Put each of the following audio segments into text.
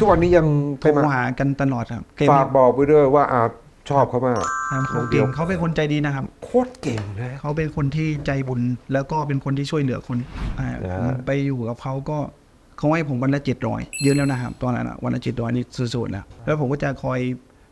ทุกวันนี้ยังโทรหากันตลอดครับเกมฝากบอกไปด้วยว่าอาชอบเขามากครับน้องเดีเก่ยวงเขาเป็นคนใจดีนะครับ โคตรเก่งเลยเขาเป็นคนที่ใจบุญแล้วก็เป็นคนที่ช่วยเหลือคนอ่านะฮะผมไปอยู่กับเขาก็เขาให้ผมวันละเจ็ดร้อยเยอะแล้วนะครับ ตอนนั้นอะวันละเจ็ดร้อยนี่สุดๆแล้วแล้วผมก็จะคอย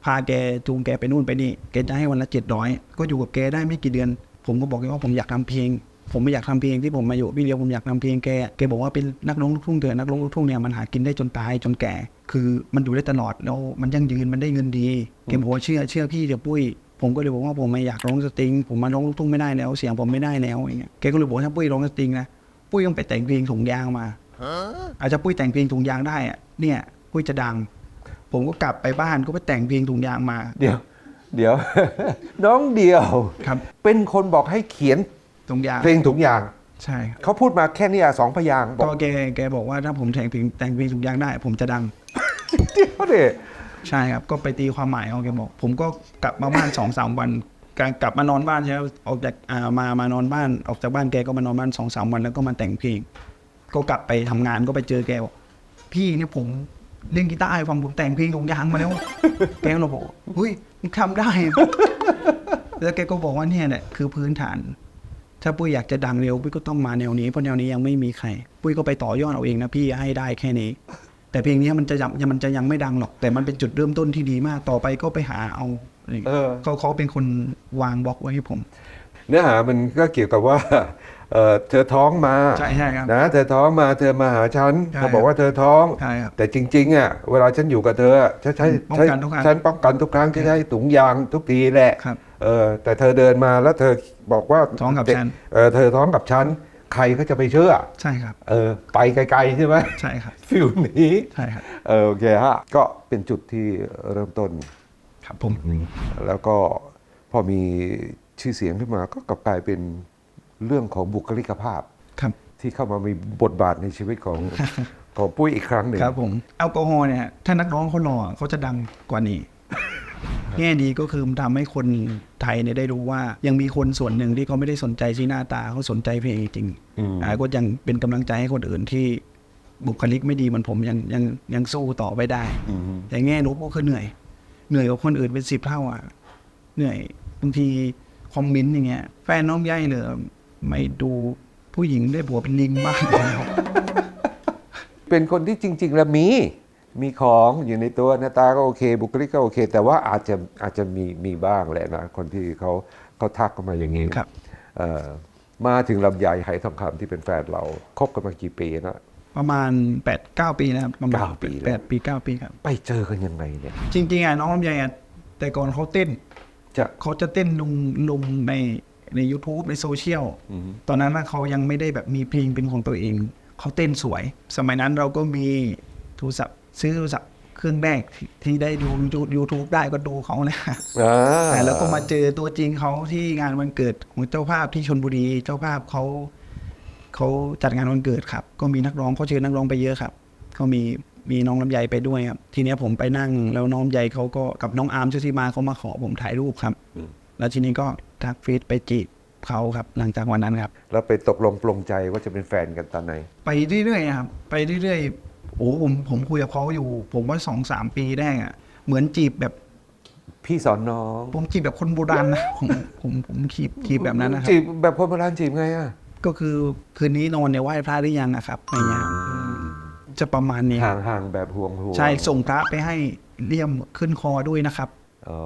พาแกจูงแกไปนู่นไปนี่แกจะให้วันละเจ็ดร้อยก็อยู่กับแกได้ไม่กี่เดือน ผมก็บอกแกว่าผมอยากทำเพลง ผมไม่อยากทำเพลงที่ผมมาอยู่พี่เลี้ยวผมอยากทำเพลงแกแกบอกว่าเป็นนักร้องลูกทุ่งเถอะนักร้องลูกทุ่งเนี่ยมันหากินได้จนตายจนแก่ คือมันอยู่ได้ตลอดแล้วมันยั่งยืนมันได้เงินดีแกบอกว่าเชื่อเชื่อพี่เดี๋ยวปุ้ยผมก็เลยบอกว่าผมไม่อยากร้องสตริง ผมมาร้องลูกทุ่งไม่ได้แล้วเสียงผมไม่ได้แล้วอย่างเงี้ยแกก็เลยบอกว่าถ้าปุ้ยร้องสตริงนะปุ้ยต้องไปแต่งเพลงถุงยางมาอาจจะปุ้ยแต่งเพลงถุงยางได้อะเนี่ยปุ้ยจะดัง ผมก็กลับไปบ้านก็ไปแต่งเพลงถุงยางมา เดี๋ยว เดี๋ยว น้องเดียวครับ เป็นคนบอกให้เขียน ถุงยางเพลงถุงยางใช่ครับเขาพูดมาแค่นี้อะสองพยางค์บอก็กแกแกบอกว่าถ้าผมแต่งเพลงแต่งเพลงถุงยางได้ ผมจะดัง เดี๋ยวเด็ใช่ครับ ก็ไปตีความหมายเอาแกบอก ผมก็กลับมาบ้านสองสามวันการกลับมานอนบ้านใช่ไหมออกจากอ่ามามานอนบ้านออกจากบ้านแกก็มานอนบ้านสองสามวันแล้วก็มาแต่งเพลง ก็กลับไปทำงานก็ไปเจอแกบอกพี่เนี่ยผมเล่นกีตาร์ให้ฟังผมแต่งเพลงถุงยางมาแล้ว แกก็เลยบอกเฮ้ยมึงทำได้ แล้วแกก็บอกว่าเนี่ยแหละคือพื้นฐาน ถ้าปุ้ยอยากจะดังเร็วปุ้ยก็ต้องมาแนวนี้เพราะแนวนี้ยังไม่มีใคร ปุ้ยก็ไปต่อยอดเอาเองนะพี่ให้ได้แค่นี้ แต่เพลงนี้มันจะยังมันจะยังไม่ดังหรอก แต่มันเป็นจุดเริ่มต้นที่ดีมากต่อไปก็ไปหาเอาอะไรอย่างเอเงี้ยอเขาเขาเป็นคนวางบล็อกไว้ให้ผม เนื้อหามันก็เกี่ยวกับว่าเออเธอท้องมาใช่ใช่ครับนะเธอท้องมาเธอมาหาฉันใช่เขาบอกว่าเธอท้องใช่ครับแต่จริงๆอะเวลาฉันอยู่กับเธออะฉันใช้ป้องใช้กันทุกครั้งฉันป้องกันทุกครั้งที่ใช้ถุงยางทุกทีแหละครับ เออแต่เธอเดินมาแล้วเธอบอกว่าท้องกับฉัน เออเธอท้องกับฉัน ใครก็จะไปเชื่อ ใช่ครับ เออ ไปไกลๆใช่ไหมใช่ครับฟิลนี้ใช่ครับเออโอเคฮะก็เป็นจุดที่เริ่มต้น ครับผมแล้วก็พอมีชื่อเสียงขึ้นมาก็กลับกลายเป็นเรื่องของบุคลิกภาพครับที่เข้ามามีบทบาทในชีวิตของของปุ้ยอีกครั้งหนึ่งครับผมแอลกอฮอล์เนี่ยถ้านักร้องเขาหล่อเขาจะดังกว่านี้ แง่ดีก็คือมันทำให้คนไทยเนี่ยได้รู้ว่า ยังมีคนส่วนหนึ่งที่เขาไม่ได้สนใจที่หน้าตาเขาสนใจเพลงจริงๆอืมอ่าก็ยังเป็นกำลังใจให้คนอื่นที่บุคลิกไม่ดีเหมือนผมยังยังยังสู้ต่อไปได้อืมแต่แง่ลบก็คือเหนื่อย เหนื่อยกว่าคนอื่นเป็นสิบเท่าอะ เหนื่อยบางทีคอมเมนต์อย่างเงี้ย แฟนน้องใหญ่เลยไม่ดูผู้หญิงได้ผัวเป็นลิงบ้างแล้วเป็นคนที่จริง ๆ แล้วมี มีของอยู่ในตัวหน้าตาก็โอเค บุคลิกก็โอเค แต่ว่าอาจจะอาจจะมีมีบ้างแหละนะ คนที่เขาเขาทักเข้ามาอย่างนี้ครับเอ่อมาถึงลำไยไหทองคำที่เป็นแฟนเราคบกันมากี่ปีนะประมาณแปดเก้าปีนะครับประมาณเก้าปีแล้วแปดปีเก้าปีครับ ไปเจอกันยังไงเนี่ย จริงๆอะน้องลำไยอะแต่ก่อนเขาเต้นจะเขาจะเต้นลงลงในใน YouTube ในโซเชียลอืมตอนนั้นน่ะเขายังไม่ได้แบบมีเพลงเป็นของตัวเอง เขาเต้นสวย สมัยนั้นเราก็มีโทรศัพท์ ซื้อโทรศัพท์เครื่องแรกที่ที่ได้ดู YouTube ได้ก็ดูเขานะอ่าแต่แล้วก็มาเจอตัวจริงเขาที่งานวันเกิดของเจ้าภาพที่ชนบุรี เจ้าภาพเขาเขาจัดงานวันเกิดครับ ก็มีนักร้องเขาเชิญนักร้องไปเยอะครับก็มีมีน้องลำไยไปด้วยครับ ทีเนี้ยผมไปนั่งแล้วน้องลำไยเขาก็กับน้องอาร์มชุติมาเขามาขอผมถ่ายรูปครับ แล้วทีนี้ก็ทักเฟซไปจีบเขาครับหลังจากวันนั้นครับ แล้วไปตกลงปลงใจว่าจะเป็นแฟนกันตอนไหน ไปเรื่อยๆครับ ไปเรื่อยๆ โอ้ผมผมคุยกับเขาอยู่ ผมว่าสองสามปีแรกอะ เหมือนจีบแบบ พี่สอนน้องผมจีบแบบคนโบราณนะผมผมผมจีบจีบแบบนั้นนะครับจีบแบบคนโบราณจีบไงอะก็คือคืนนี้นอนในยไหว้พระหรือยังอะครับอะไรเงี้ยจะประมาณนี้ ห่างห่างแบบห่วงห่วงใช่ส่งพระไปให้เลี่ยมขึ้นคอด้วยนะครับอ๋อ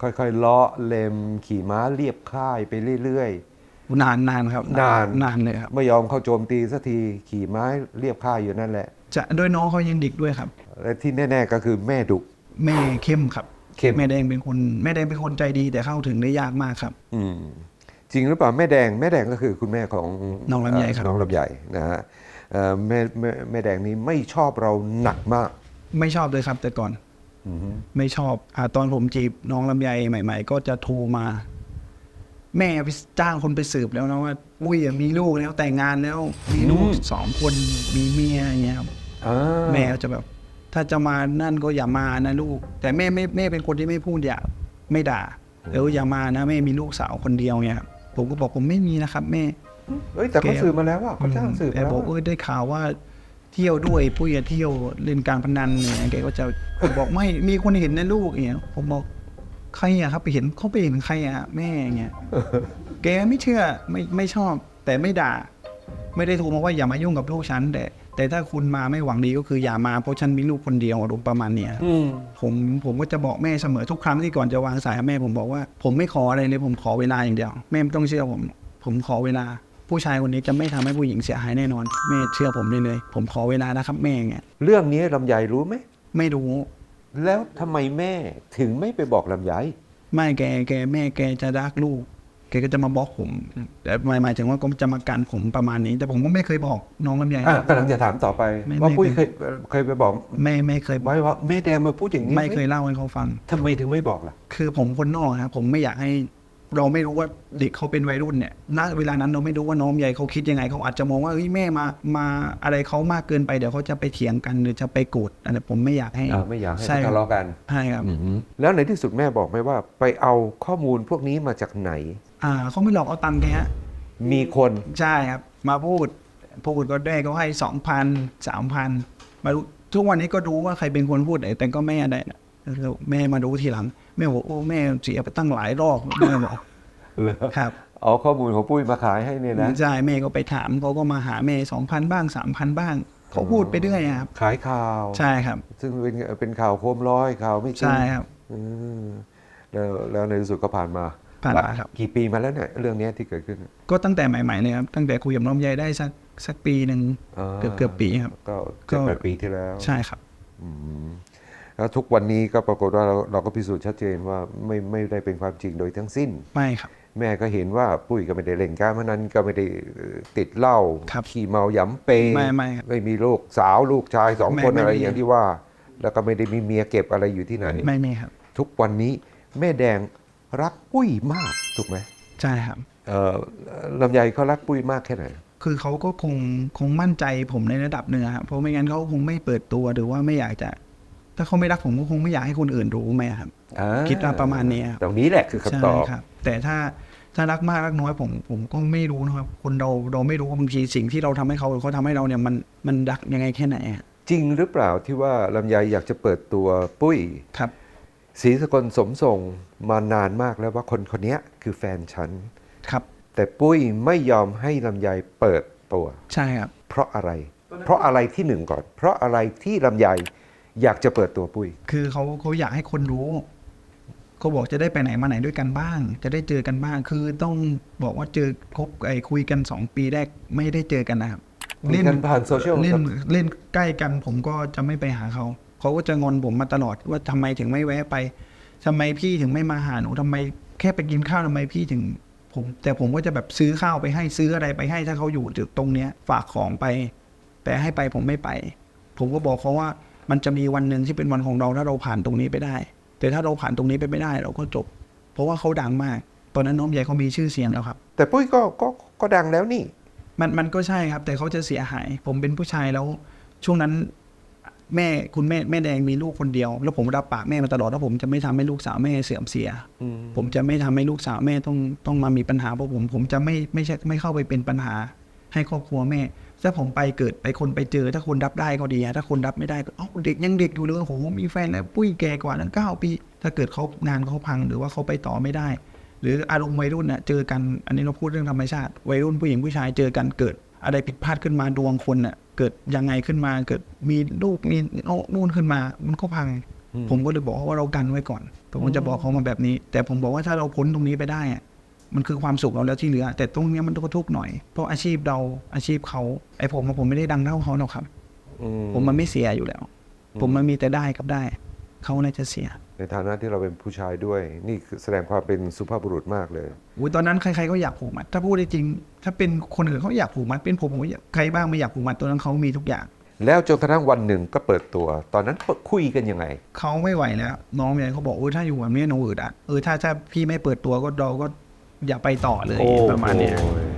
ค่อยๆเลาะเล็มขี่ม้าเรียบค่ายไปเรื่อยนานนานครับ นานนานเลยครับๆไม่ยอมเข้าโจมตีสักทีขี่ม้าเรียบค่ายอยู่นั่นแหละ จะด้วยน้องเขายังเด็กด้วยครับและที่แน่ ๆ ก็คือแม่ดุแม่เข้มครับเข้มแม่แดงเป็นคนแม่แดงเป็นคนใจดีแต่เข้าถึงได้ยากมากครับ อืมจริงหรือเปล่าแม่แดงแม่แดงก็คือคุณแม่ของน้องลำไยครับน้องลำไยนะฮะเอ่อแม่แม่แม่แดงนี้ไม่ชอบเราหนักมาก ไม่ชอบเลยครับ แต่ก่อนอือฮึไม่ชอบอาตอนผมจีบน้องลำไยใหม่ ๆ ก็จะโทรมา แม่ไปจ้างคนไปสืบแล้วนะว่าอุ้ยมีลูกแล้วแต่งงานแล้ว มีลูกสองคนมีเมียอย่างเงี้ยครับอ่า แม่ก็จะแบบ ถ้าจะมานั่นก็อย่ามานะลูก แต่แม่ไม่แม่เป็นคนที่ไม่พูดอย่าไม่ด่าเอออย่ามานะแม่มีลูกสาวคนเดียวเงี้ยครับผมก็บอกผมไม่มีนะครับ แม่เอ้ยแต่เขาแกสืบมาแล้วว่าเขาจ้างสืบแกมาแล้วบอกเออได้ข่าวว่าเที่ยวด้วยปุ้ยจะเที่ยวเล่นการพนันเนี่ยแกก็จะบอกไม่มีคนเห็นนะลูกอย่างเงี้ยผมบอกใครอะครับไปเห็นเขาไปเห็นใครอะแม่อย่างเงี้ยแกไม่เชื่อไม่ไม่ชอบ แต่ไม่ด่า ไม่ได้โทรมาว่าอย่ามายุ่งกับลูกฉันแต่ แต่ถ้าคุณมาไม่หวังดีก็คืออย่ามาเพราะฉันมีลูกคนเดียวอารมณ์ประมาณเนี้ยอืมผมผมก็จะบอกแม่เสมอทุกครั้งที่ก่อนจะวางสายแม่ผมบอกว่า ผมไม่ขออะไรเลยผมขอเวลาอย่างเดียว แม่ไม่ต้องเชื่อผม ผมขอเวลา ผู้ชายคนนี้จะไม่ทำให้ผู้หญิงเสียหายแน่นอน แม่เชื่อผมได้เลย ผมขอเวลานะครับแม่อย่างเงี้ยเรื่องนี้ลำไยรู้ไหมไม่รู้แล้วทำไมแม่ถึงไม่ไปบอกลำไยไม่แกแกแม่แกจะรักลูก แกก็จะมาบล็อกผม แต่หมายหมายถึงว่าก็จะมากันผมประมาณนี้ แต่ผมก็ไม่เคยบอกน้องลำไย อะกำลังจะถามต่อไป ไม่ว่าไม่ ปุ้ยเคยเคยไปบอกไม่ไม่เคยบอกไว้ว่าแม่แดงมาพูดอย่างนี้ไม่เคยเล่าให้เขาฟัง ทำไมถึงไม่บอกล่ะ คือผมคนนอกครับผมไม่อยากให้เราไม่รู้ว่าเด็กเขาเป็นวัยรุ่นเนี่ยณเวลานั้นเราไม่รู้ว่าน้องใหญ่เขาคิดยังไงเขาอาจจะมองว่าเฮ้ยแม่มามาอะไรเขามากเกินไปเดี๋ยวเขาจะไปเถียงกันหรือจะไปโกรธอันนี้ผมไม่อยากให้อ่าไม่อยากให้ใช่ทะเลาะกัน ใช่ครับอืมแล้วในที่สุดแม่บอกไหมว่า ไปเอาข้อมูลพวกนี้มาจากไหน อ่าเขาไม่หลอกเอาตังค์แกฮะมีคนใช่ครับ มาพูดพูดก็ได้ก็ให้สองพันสามพันมารู้ทุกวันนี้ก็รู้ว่าใครเป็นคนพูดแต่ก็แม่ได้นะแล้วแม่มารู้ทีหลัง แม่บอกโอ้แม่เสียไปตั้งหลายรอบแม่บอกเหรอครับเอาข้อมูลของปุ้ยมาขายให้เนี่ยนะใช่แม่ก็ไปถามเขาก็มาหาแม่สองพันบ้างสามพันบ้างเขาพูดไปเรื่อยอะครับขายข่าวใช่ครับ ซึ่งเป็นเป็นข่าวโคมร้อยข่าวไม่จริงใช่ครับอืมแล้วแล้วในที่สุดก็ผ่านมา ผ่านมาครับกี่ปีมาแล้วเนี่ยเรื่องเนี้ยที่เกิดขึ้น ก็ตั้งแต่ใหม่ๆเลยครับตั้งแต่คุยกับน้องใยได้สักสักปีหนึ่งอ่าเกือบเกือบปีครับ ก็ก็เจ็ดแปดปีที่แล้วใช่ครับอืมแล้วทุกวันนี้ก็ปรากฏว่าเราเราก็พิสูจน์ชัดเจนว่าไม่ไม่ได้เป็นความจริงโดยทั้งสิ้นไม่ครับ แม่ก็เห็นว่าปุ้ยก็ไม่ได้เล่นการพนันก็ไม่ได้เอ่อติดเหล้าครับขี่เมาหยำเปไม่ไม่ครับไม่มีลูกสาวลูกชายสองไม่คนไม่อะไรมีอย่างที่ว่า แล้วก็ไม่ได้มีเมียเก็บอะไรอยู่ที่ไหน ไม่มีครับ ทุกวันนี้แม่แดง รักปุ้ยมากถูกไหมใช่ครับเอ่อลำไยเขารักปุ้ยมากแค่ไหนคือเขาก็คงคงมั่นใจผมในระดับหนึ่งอะครับเพราะไม่งั้นเขาคงไม่เปิดตัวหรือว่าไม่อยากจะ ถ้าเขาไม่รักผมก็คงไม่อยากให้คนอื่นรู้ไหมครับอ่าคิดว่าประมาณนี้ครับตรงนี้แหละคือคำตอบใช่ครับ แต่ถ้าถ้ารักมากรักน้อยผมผมก็ไม่รู้นะครับคนเราเราไม่รู้ว่าบางทีสิ่งที่เราทำให้เขาหรือเขาทำให้เราเนี่ยมันมันรักยังไงแค่ไหนอะจริงหรือเปล่าที่ว่าลำไยอยากจะเปิดตัวปุ้ยครับ ศรีสกลสมทรงมานานมากแล้วว่าคนคนเนี้ยคือแฟนฉันครับ แต่ปุ้ยไม่ยอมให้ลำไยเปิดตัว ใช่ครับ เพราะอะไร เพราะอะไรที่หนึ่งก่อน เพราะอะไรที่ลำไยอยากจะเปิดตัวปุ้ย คือเขาเขาอยากให้คนรู้เขาบอกจะได้ไปไหนมาไหนด้วยกันบ้าง จะได้เจอกันบ้าง คือต้องบอกว่าเจอคบไอ้คุยกันสองปีแรกไม่ได้เจอกันนะครับคุยกันผ่านโซเชียลเล่ครันบเล่นใกล้กันผมก็จะไม่ไปหาเขา เขาก็จะงอนผมมาตลอดว่าทำไมถึงไม่แวะไปทำไมพี่ถึงไม่มาหาหนูทำไมแค่ไปกินข้าวทำไมพี่ถึงผม แต่ผมก็จะแบบซื้อข้าวไปให้ซื้ออะไรไปให้ถ้าเขาอยู่จุดตรงเนี้ย ฝากของไป แต่ให้ไปผมไม่ไป ผมก็บอกเขาว่ามันจะมีวันหนึ่งที่เป็นวันของเราถ้าเราผ่านตรงนี้ไปได้ แต่ถ้าเราผ่านตรงนี้ไปไม่ได้ เราก็จบ เพราะว่าเขาดังมาก ตอนนั้นน้องใหญ่เขามีชื่อเสียงแล้วครับ แต่ปุ้ยก็ก็ก็ดังแล้วนี่ มันมันก็ใช่ครับ แต่เขาจะเสียหาย ผมเป็นผู้ชายแล้วช่วงนั้น แม่คุณแม่แม่แดงมีลูกคนเดียว แล้วผมรับปากแม่มาตลอดว่าผมจะไม่ทำให้ลูกสาวแม่เสื่อมเสีย ผมจะไม่ทำให้ลูกสาวแม่ต้องต้องมามีปัญหาเพราะผม ผมจะไม่ไม่ใช่ไม่เข้าไปเป็นปัญหา ให้ครอบครัวแม่ ถ้าผมไปเกิดไปคนไปเจอ ถ้าคนรับได้ก็ดีอะถ้าคนรับไม่ได้ก็เอ้าเด็กยังเด็กอยู่เลยโอ้โหมีแฟนแล้วปุ้ยแก่กว่าตั้งเก้าปี ถ้าเกิดเขางานเขาพังหรือว่าเขาไปต่อไม่ได้ หรืออารมณ์วัยรุ่นน่ะเจอกันอันนี้เราพูดเรื่องธรรมชาติวัยรุ่นผู้หญิงผู้ชายเจอกันเกิด อะไรผิดพลาดขึ้นมาดวงคนน่ะ เกิดยังไงขึ้นมา เกิดมีลูกมีโน่นนู่นขึ้นมา มันก็พังอืมผมก็เลยบอกว่าเรากันไว้ก่อน ผมก็จะบอกเขามาแบบนี้ แต่ผมบอกว่าถ้าเราพ้นตรงนี้ไปได้อะมันคือความสุขเราแล้วที่เหลือ แต่ตรงเนี้ยมันก็ทุกข์หน่อย เพราะอาชีพเราอาชีพเขาไอ้ผมอะผมไม่ได้ดังเท่าเขาหรอกครับอืผมมันไม่เสียอยู่แล้ว ผมมันมีแต่ได้กับได้ เขาน่าจะเสีย ในฐานะที่เราเป็นผู้ชายด้วย นี่คือแสดงความเป็นสุภาพบุรุษมากเลยอุ้ยตอนนั้นใครๆก็อยากผูกมัด ถ้าพูดได้จริง ถ้าเป็นคนอื่นเขาอยากผูกมัด เป็นผมผมก็อยากใครบ้างไม่อยากผูกมัดตอนนั้นเขามีทุกอย่าง แล้วจนกระทั่งวันหนึ่งก็เปิดตัว ตอนนั้นคุยกันยังไง เขาไม่ไหวแล้ว น้องเนี่ยเขาบอกเออถ้าอยู่แบบนี้หนูอึดอัดเออถ้าถ้าพี่ไม่เปิดตัวก็เราก็อย่าไปต่อเลยประมาณเนี้ยโอ้ยแฟนราย